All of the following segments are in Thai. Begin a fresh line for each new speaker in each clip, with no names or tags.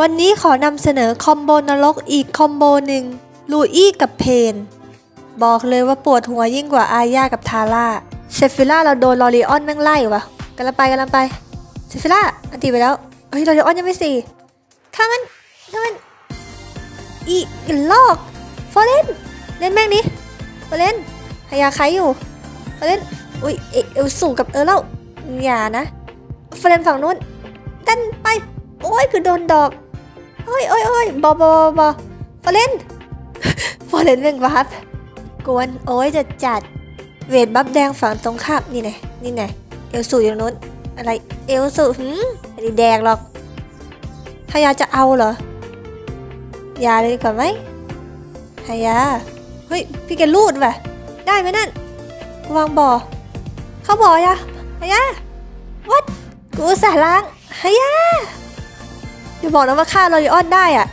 วันนี้ขอนำเสนอคอมโบนรกอีกคอมโบหนึ่งลูอี้กับเพน บอกเลยว่าปวดหัวยิ่งกว่าอาญากับทาร่าเซฟิล่าเราโดนลอรีออนแม่งไล่วะกำลังไปกำลังไปเซฟิล่าอันตีไปแล้วเฮ้ยลอรีออนยังไม่สี่ข้ามันข้ามันอีกลอกฟอเรนเล่นแม่งนี้ฟอเรนพยาใครอยู่ฟอเรนอุ้ยเอเอลสูกับเออแล้วอย่านะฟอเรนฝั่งนู้นดันไปโอ้ยคือโดนดอก โอ้ยโอ้ยโอ้ยบอบอบอบอฟอเรนฟอเรนเป็นวับกวนโอ้ยจะจัด เวทบัฟแดงฝั่งตรงข้ามนี่ไงนี่ไงเอลสูอยู่ตรงนู้นอะไรเอลสูหืมไม่ได้แดงหรอกฮายาจะเอาเหรอยาเลยดีก่อนไหมฮายาเฮ้ยพี่แกลูดว่ะ ได้ไหมนั่นกูวางบ่อเข้าบ่อยะฮายาวัดกูสาล้างฮายา อย่าบอกนะว่าฆ่าลอริออนได้อะ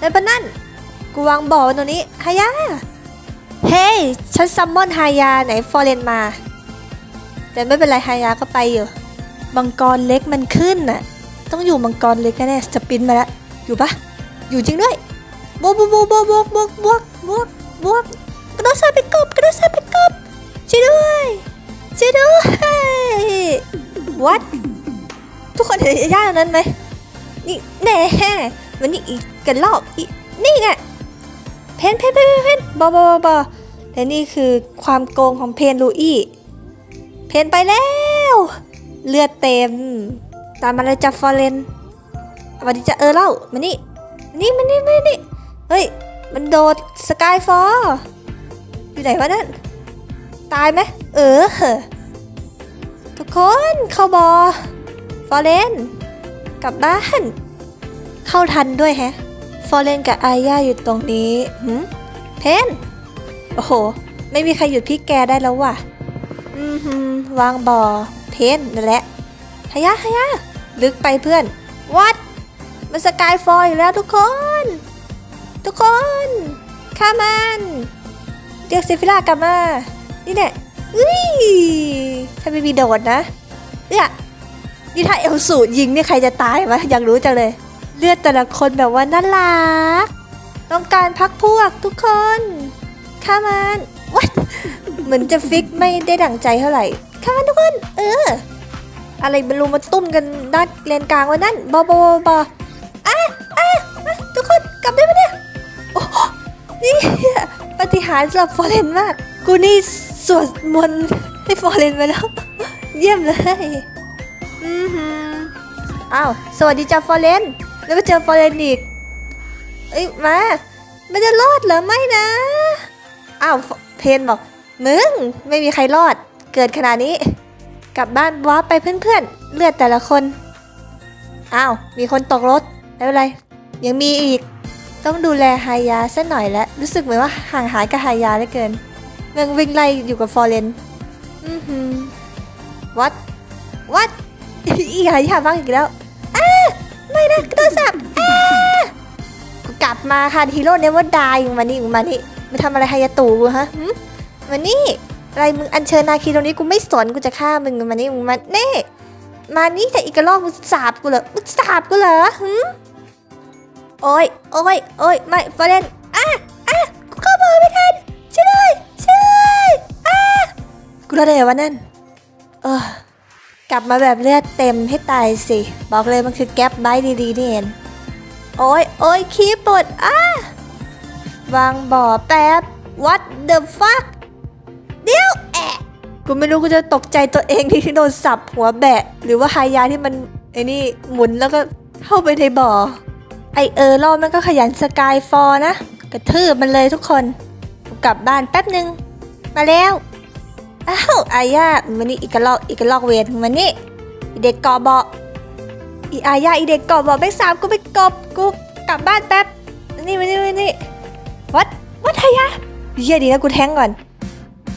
ในปะนั่น กูวางบ่อไว้ตรงนี้ฮายา เฮ้ย ฉันซัมมอนฮายาไหนฟอร์เรนมา แต่ไม่เป็นไรฮายาก็ไปอยู่ มังกรเล็กมันขึ้นน่ะ ต้องอยู่มังกรเล็กแน่ๆสปินมาแล้วอยู่ปะอยู่จริงด้วยบวกบวกบวกบวกบวกบวกบวกบวกบวกกระโดดใส่ไปกบกระโดดใส่ไปกบช่วยด้วยช่วยด้วย what ทุกคนเห็นย่าตรงนั้นไหม นี่แน่มันนี่อีกกันรอบอีนี่ไงเพนเพนเพนเพนเพนบอบอบอบและนี่คือความโกงของเพนลูอี้เพนไปแล้ว เลือดเต็ม ตามมาเลยจับฟอร์เรนสวัสดีจะเออเล่ามานี่มานี่มานี่มานี่เฮ้ย มันโดดสกายฟอร์อยู่ไหนวะนั่น ตายไหมเออ ทุกคนเข้าบอฟอร์เรน กลับบ้าน เข้าทันด้วยแฮะ ฟอร์เรนกับอาญาอยู่ตรงนี้หืมเพน โอ้โห ไม่มีใครหยุดพี่แกได้แล้วว่ะ อืมหืมวางบ่อ เพนนั่นแหละฮายะฮายะลึกไปเพื่อน วัด มันสกายฟอร์อีกแล้วทุกคน ทุกคนข้ามันเรียกเซฟิล่ากลับมา นี่แน่อุ้ยถ้าไม่มีโดดนะเนี่ย นี่ถ้าเอลสูยิงนี่ใครจะตายวะอยากรู้จังเลย เลือดแต่ละคนแบบว่าน่ารักต้องการพักพวกทุกคนข้ามันวัดเหมือนจะฟิกไม่ได้ดั่งใจเท่าไหร่ข้ามันทุกคน เออ อะไรบรรลุมาตุ้มกันด้านเลนกลางวะนั่นบอบอบอบออะอะอะทุกคนกลับได้ไหมเนี่ยโอ้โหนี่ปฏิหารสำหรับฟอร์เรนมาก กูนี่สวดมนต์ให้ฟอร์เรนไปแล้ว เยี่ยมเลย อือหืออ้าวสวัสดีจ้าฟอร์เรนแล้วมาเจอฟอร์เรนอีกเอ้ยมามันจะรอดเหรอไม่นะอ้าวเพนบอกมึงไม่มีใครรอด เกิดขนาดนี้ กลับบ้านว้าร์ปไปเพื่อนๆ เลือดแต่ละคนอ้าวมีคนตกรถไม่เป็นไร ยังมีอีก ต้องดูแลฮายาสักหน่อยแล้วรู้สึกเหมือนว่าห่างหายกับฮายาเหลือเกินเมืองวิ่งไล่อยู่กับฟอร์เรนอือหือวัดวัด อีหายาบ้างอีกแล้วอ้าไม่นะกระโดดสับอ้ากูกลับมาค่ะฮีโร่เนวดายมานี่มานี่มาทำอะไรฮายาตูกูฮะมานี่อะไรมึงอัญเชิญนาคีตรงนี้กูไม่สนกูจะฆ่ามึงมานี่มึงมาเน่มานี่แต่อีกรอกมึงสาบกูเหรอมึงสาบกูเหรอหึโอ้ยโอ้ยโอ้ยไม่ฟอเรนอะอะกูเข้าบอไม่ทันช่วยช่วยด้วยอะกูรอดได้ไงวะนั่นเออ กลับมาแบบเลือดเต็มให้ตายสิ บอกเลยมันคือแก๊ปไบต์ดีๆนี่เองโอ้ยโอ้ยคีย์บอร์ดอะวางบ่อแป๊บ what the fuck เดี๋ยวแอะกูไม่รู้กูจะตกใจตัวเองที่โดนสับหัวแบะ หรือว่าหายาที่มันไอ้นี่หมุนแล้วก็เข้าไปในบ่อ ไอเออรอบมันก็ขยันสกายฟอร์นะ กระทืบมันเลยทุกคนกูกลับบ้านแป๊บหนึ่งมาแล้ว อ้าวอาญามันนี่อีกกระลอกอีกกระลอกเวรมันนี่อีเด็กกาะเบาะอีอาญาอีเด็กกาะเบาะไม่สามกูไปกบกูกลับบ้านแป๊บนี่มานี่มานี่วัดวัดหายาเฮียดีนะกูแทงก่อน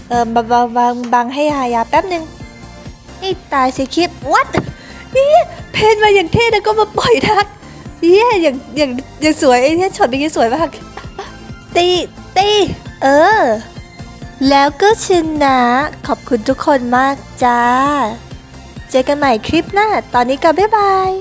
เออบังบังบังบังให้หายาแป๊บหนึ่งนี่ตายสิคลิปวัดเฮียเพนมาอย่างเท่แล้วก็มาปล่อยทักเฮียอย่างอย่างอย่างสวยไอ้เนี่ยช็อตเมื่อกี้สวยมากตีตีเออ แล้วก็ชนะ ขอบคุณทุกคนมากจ้า เจอกันใหม่คลิปหน้า ตอนนี้ก็บ๊ายบาย